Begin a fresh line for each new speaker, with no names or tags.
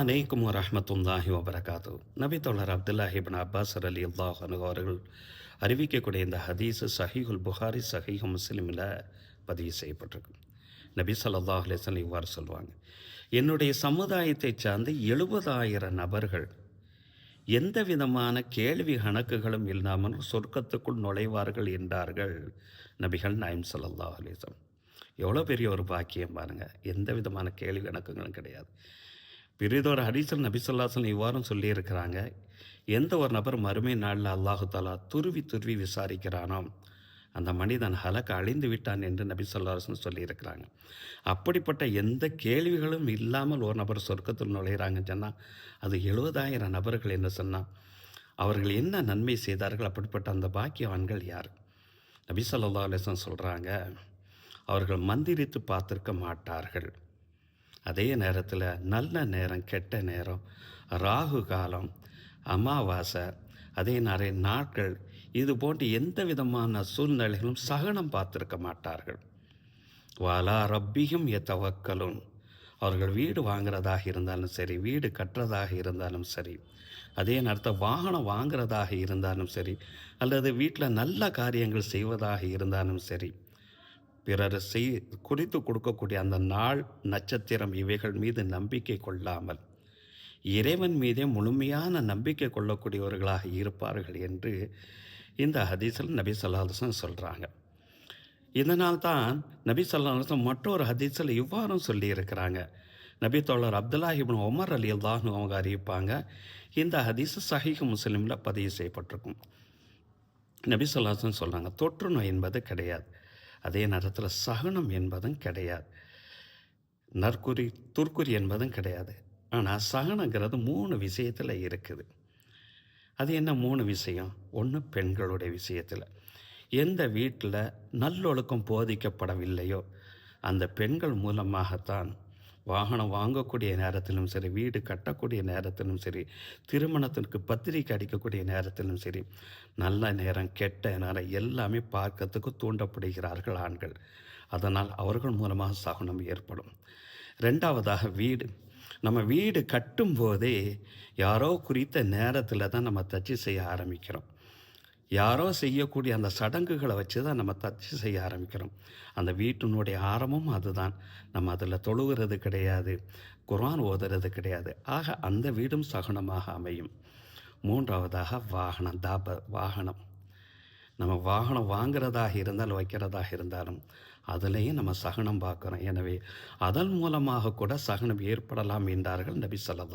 அனைக்கும் வரஹமத்துல்லாஹி வபரகாத்து நபி தோழர் அப்துல்லாஹிபின் அப்பாஸ் அலி அல்லாஹ் அவர்கள் அறிவிக்கக்கூடிய இந்த ஹதீஸ் சஹீஹுல் புகாரி சஹீஹ் முஸ்லிமில் பதிவு செய்யப்பட்டிருக்கு. நபி ஸல்லல்லாஹு அலைஹி இவ்வாறு சொல்லுவாங்க. என்னுடைய சமுதாயத்தைச் சார்ந்த எழுபதாயிரம் நபர்கள் எந்த விதமான கேள்வி கணக்குகளும் இல்லாமல் சொர்க்கத்துக்குள் நுழைவார்கள் என்றார்கள் நபிகள் நாயம் ஸல்லல்லாஹு அலைஹி எவ்வளோ பெரிய ஒரு பாக்கியம் பாருங்கள் எந்த விதமான கேள்வி கணக்குகளும் கிடையாது. பிரிதொரு ஹதீஸில் நபிசல்லாசன் இவ்வாறும் சொல்லியிருக்கிறாங்க எந்த ஒரு நபர் மறுமை நாளில் அல்லாஹு தாலா துருவி துருவி விசாரிக்கிறானோ அந்த மனிதன் ஹலக் அழிந்து விட்டான் என்று நபி சொல்லாசன் சொல்லியிருக்கிறாங்க. அப்படிப்பட்ட எந்த கேள்விகளும் இல்லாமல் ஒரு நபர் சொர்க்கத்தில் நுழையிறாங்கன்னு சொன்னால் அது எழுபதாயிரம் நபர்கள் என்ன சொன்னால் அவர்கள் என்ன நன்மை செய்தார்கள்? அப்படிப்பட்ட அந்த பாக்கியவான்கள் யார்? நபி சொல்லா அலிஸ்லாம் சொல்கிறாங்க அவர்கள் மந்திரித்து பார்த்திருக்க மாட்டார்கள். அதே நேரத்தில் நல்ல நேரம் கெட்ட நேரம் ராகு காலம் அமாவாசை அதே நிறைய நாட்கள் இது போன்ற எந்த விதமான சூழ்நிலைகளும் சகனம் பார்த்துருக்க மாட்டார்கள். வாலா ரப்பியும் எத்தவக்கலும் அவர்கள் வீடு வாங்குறதாக இருந்தாலும் சரி வீடு கட்டுறதாக இருந்தாலும் சரி அதே நேரத்தில் வாகனம் வாங்குறதாக இருந்தாலும் சரி அல்லது வீட்டில் நல்ல காரியங்கள் செய்வதாக இருந்தாலும் சரி பிறர் செய் குறித்து கொடுக்கக்கூடிய அந்த நாள் நட்சத்திரம் இவைகள் மீது நம்பிக்கை கொள்ளாமல் இறைவன் மீதே முழுமையான நம்பிக்கை கொள்ளக்கூடியவர்களாக இருப்பார்கள் என்று இந்த ஹதீஸில் நபி சொல்லாஹன் சொல்கிறாங்க இதனால் தான் நபி சொல்லாஹன் மற்றொரு ஹதீஸில் இவ்வாறும் சொல்லியிருக்கிறாங்க. நபி தோழர் அப்துல்லாஹிபின் ஒமர் அலி அல்லாஹ்னு அவங்க அறிவிப்பாங்க இந்த ஹதீஸ் சஹீஹ் முஸ்லீமில் பதிவு செய்யப்பட்டிருக்கும். நபி சொல்லாஹன் சொல்கிறாங்க தொற்று நோய் என்பது கிடையாது. அதே நேரத்தில் சகனம் என்பதும் கிடையாது. நற்குறி துர்க்குறி என்பதும் கிடையாது. ஆனால் சகனங்கிறது மூணு விஷயத்தில் இருக்குது. அது என்ன மூணு விஷயம்? ஒன்று பெண்களுடைய விஷயத்தில். எந்த வீட்டில் நல்லொழுக்கம் போதிக்கப்படவில்லையோ அந்த பெண்கள் மூலமாகத்தான் வாகனம் வாங்கக்கூடிய நேரத்திலும் சரி வீடு கட்டக்கூடிய நேரத்திலும் சரி திருமணத்திற்கு பத்திரிக்கை அடிக்கக்கூடிய நேரத்திலும் சரி நல்ல நேரம் கெட்ட நேரம் எல்லாமே பார்க்கறதுக்கு தூண்டப்படுகிறார்கள் ஆண்கள். அதனால் அவர்கள் மூலமாக சகுனம் ஏற்படும். ரெண்டாவதாக வீடு. நம்ம வீடு கட்டும்போதே யாரோ குறித்த நேரத்தில் தான் நம்ம தச்சு செய்ய ஆரம்பிக்கிறோம். யாரோ செய்யக்கூடிய அந்த சடங்குகளை வச்சு தான் நம்ம தச்சு செய்ய ஆரம்பிக்கிறோம். அந்த வீட்டினுடைய ஆரம்பம் அதுதான். நம்ம அதில் தொழுகிறது கிடையாது குரான் ஓதுறது கிடையாது. ஆக அந்த வீடும் சகுனமாக அமையும். மூன்றாவதாக வாகனம் தாப வாகனம். நம்ம வாகனம் வாங்கிறதாக இருந்தால் வைக்கிறதாக இருந்தாலும் அதுலேயும் நம்ம சகனம் பார்க்குறோம். எனவே அதன் மூலமாக கூட சகனம் ஏற்படலாம் என்றார்கள் நபி சொல்லா